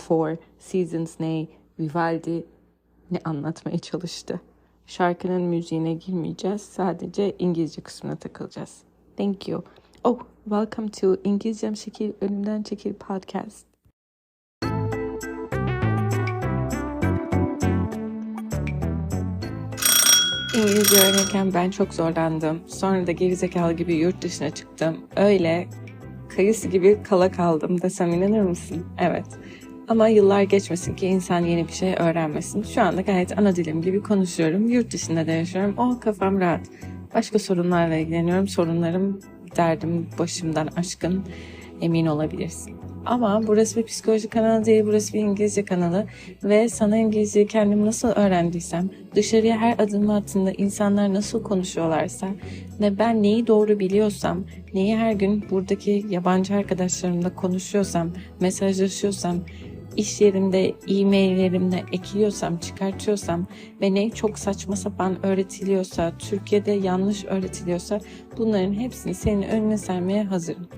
Four? Seasons ne? Vivaldi ne anlatmaya çalıştı? Şarkının müziğine girmeyeceğiz. Sadece İngilizce kısmına takılacağız. Thank you. Oh, welcome to İngilizcem Şekil Önümden Çekil podcast. İngilizce öğrenirken ben çok zorlandım. Sonra da gerizekalı gibi yurt dışına çıktım. Öyle kayısı gibi kala kaldım desem inanır mısın? Evet. Ama yıllar geçmesin ki insan yeni bir şey öğrenmesin. Şu anda gayet ana dilim gibi konuşuyorum. Yurt dışında da yaşıyorum. Oh kafam rahat. Başka sorunlarla ilgileniyorum. Sorunlarım, derdim başımdan aşkın emin olabilirsin. Ama burası bir psikoloji kanalı değil, burası bir İngilizce kanalı. Ve sana İngilizceyi kendim nasıl öğrendiysem, dışarıya her adım attığında insanlar nasıl konuşuyorlarsa ve ben neyi doğru biliyorsam, neyi her gün buradaki yabancı arkadaşlarımla konuşuyorsam, mesajlaşıyorsam, iş yerimde, e-maillerimde ekliyorsam, çıkartıyorsam ve ne çok saçma sapan öğretiliyorsa, Türkiye'de yanlış öğretiliyorsa bunların hepsini senin önüne sermeye hazırım.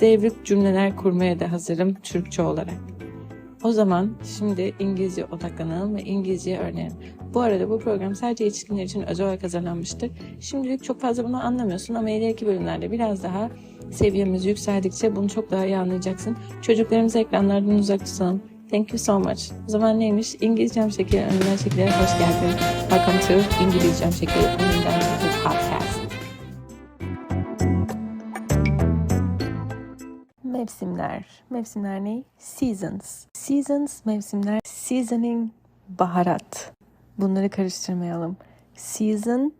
Devrik cümleler kurmaya da hazırım Türkçe olarak. O zaman şimdi İngilizce odaklanalım ve İngilizceyi öğrenelim. Bu arada bu program sadece yetişkinler için özel olarak hazırlanmıştır. Şimdilik çok fazla bunu anlamıyorsun ama ileriki bölümlerde biraz daha seviyemiz yükseldikçe bunu çok daha iyi anlayacaksın. Çocuklarımızı ekranlardan uzak tutalım. Thank you so much. O zaman neymiş? İngilizcem şekeri, önünden şekillere hoş geldin. Welcome to İngilizcem şekeri, önünden şekeri podcast. Mevsimler. Mevsimler ne? Seasons. Seasons mevsimler. Seasoning baharat. Bunları karıştırmayalım. Season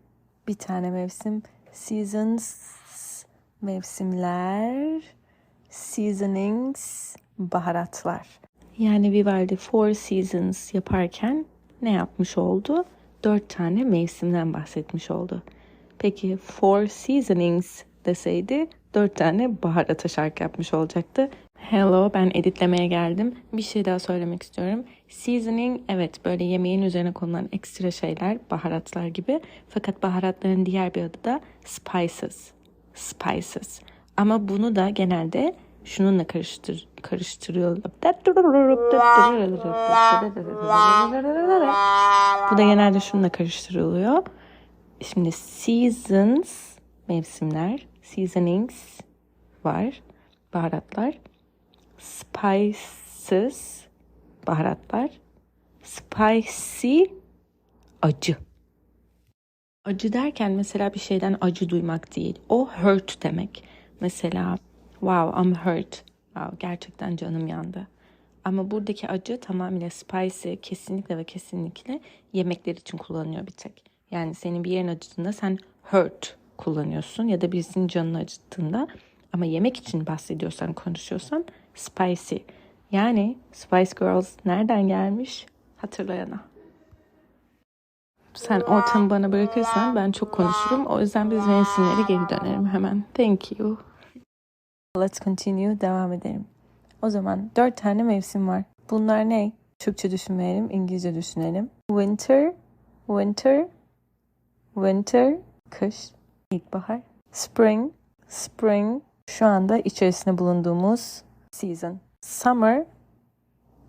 bir tane mevsim. Seasons mevsimler. Seasonings baharatlar. Yani Vivaldi Four Seasons yaparken ne yapmış oldu? Dört tane mevsimden bahsetmiş oldu. Peki Four Seasonings deseydi dört tane baharata şarkı yapmış olacaktı. Hello ben editlemeye geldim. Bir şey daha söylemek istiyorum. Seasoning evet böyle yemeğin üzerine konulan ekstra şeyler baharatlar gibi. Fakat baharatların diğer bir adı da spices. Spices. Ama bunu da genelde şununla karıştır karıştırıyor. Bu da genelde şununla karıştırılıyor. Şimdi seasons mevsimler, seasonings var, baharatlar. Spices baharatlar. Spicy acı. Acı derken mesela bir şeyden acı duymak değil. O hurt demek. Mesela wow I'm hurt. Wow, gerçekten canım yandı. Ama buradaki acı tamamıyla spicy kesinlikle ve kesinlikle yemekler için kullanılıyor bir tek. Yani senin bir yerin acıdığında sen hurt kullanıyorsun ya da birisinin canını acıttığında ama yemek için bahsediyorsan, konuşuyorsan spicy. Yani Spice Girls nereden gelmiş? Hatırlayana. Sen ortamı bana bırakırsan ben çok konuşurum. O yüzden biz mevsimleri geri dönerim hemen. Thank you. Let's continue. Devam edelim. O zaman dört tane mevsim var. Bunlar ne? Türkçe düşünmeyelim, İngilizce düşünelim. Winter, winter, winter, kış, ilkbahar. Spring, spring, şu anda içerisinde bulunduğumuz season. Summer,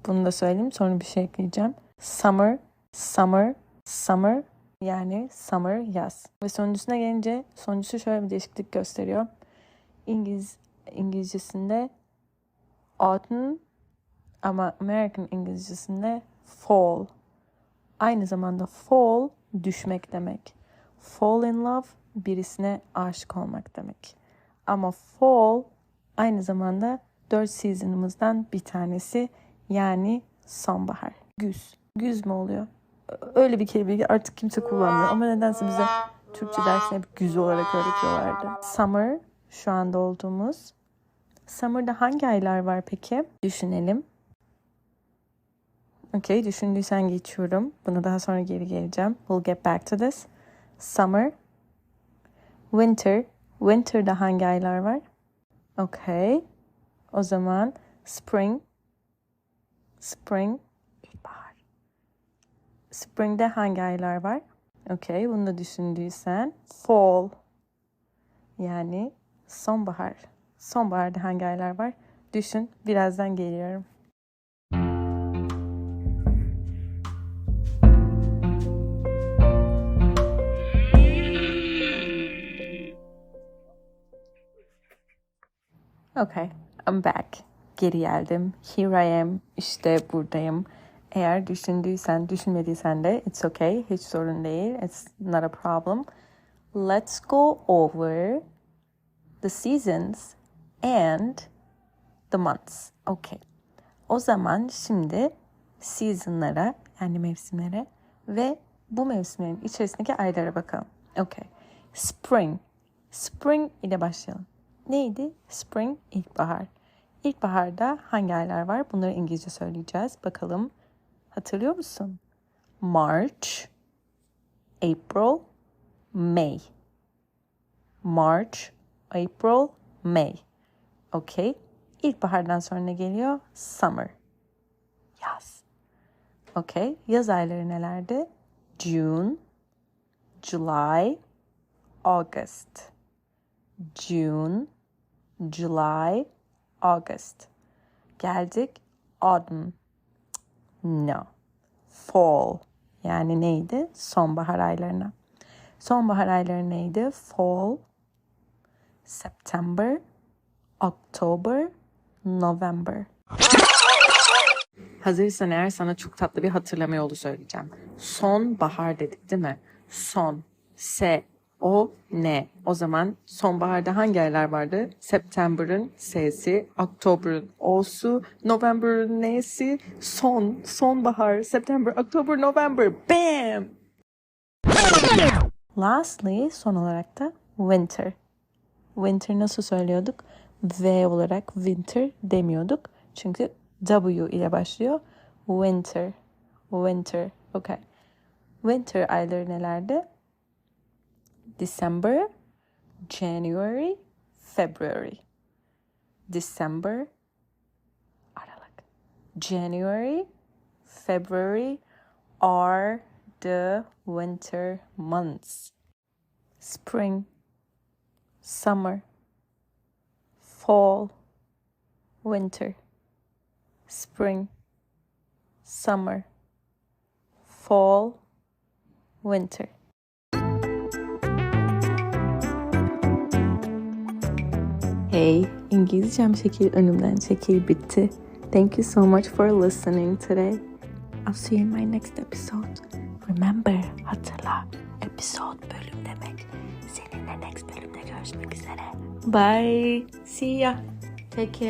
bunu da söyleyeyim sonra bir şey ekleyeceğim. Summer, summer, summer yani summer yaz. Ve sonuncusuna gelince sonuncusu şöyle bir değişiklik gösteriyor. İngiliz İngilizcesinde autumn ama American İngilizcesinde fall. Aynı zamanda fall düşmek demek. Fall in love birisine aşık olmak demek. Ama fall aynı zamanda dört season'ımızdan bir tanesi yani sonbahar. Güz. Güz mü oluyor? Öyle bir kelime artık kimse kullanmıyor ama nedense bize Türkçe dersini hep güz olarak öğretiyorlardı. Summer şu anda olduğumuz. Summer'da hangi aylar var peki? Düşünelim. Okey, düşündüysen geçiyorum. Buna daha sonra geri geleceğim. We'll get back to this. Summer. Winter. Winter'da hangi aylar var? Okay. O zaman spring. Spring. Spring'de hangi aylar var? Okay, bunu da düşündüysen fall yani sonbahar. Sonbaharda hangi aylar var? Düşün, birazdan geliyorum. Okay, I'm back. Geri geldim. Here I am. İşte buradayım. Eğer düşündüysen, düşünmediysen de it's okay. Hiç sorun değil. It's not a problem. Let's go over the seasons and the months. Okay. O zaman şimdi seasonlara yani mevsimlere ve bu mevsimlerin içerisindeki aylara bakalım. Okay. Spring. Spring ile başlayalım. Neydi? Spring, ilkbahar. İlkbaharda hangi aylar var? Bunları İngilizce söyleyeceğiz. Bakalım. Hatırlıyor musun? March, April, May. March, April, May. Okay. İlkbahardan sonra ne geliyor? Summer. Yaz. Okay. Yaz ayları nelerdi? June, July, August. June, July, August. Geldik autumn. No. Fall. Yani neydi? Sonbahar aylarına. Sonbahar ayları neydi? Fall, September, October, November. Hazırsan eğer sana çok tatlı bir hatırlama yolu söyleyeceğim. Sonbahar dedik değil mi? Son, se, o, ne. O zaman sonbaharda hangi aylar vardı? September'ın S'si, October'ın O'su, November'ın N'si, son, sonbahar, September, October, November. Bam! Lastly, son olarak da winter. Winter nasıl söylüyorduk? V olarak winter demiyorduk. Çünkü W ile başlıyor. Winter. Winter. Okay. Winter ayları nelerdi? December, January, February. December, Aralık. January, February are the winter months. Spring, summer, fall, winter. Spring, summer, fall, winter. Hey, İngilizcem şekil önümden çekil bitti. Thank you so much for listening today. I'll see you in my next episode. Remember, hatırla, episode bölüm demek. Seninle next bölümde görüşmek üzere. Bye. See ya. Take care.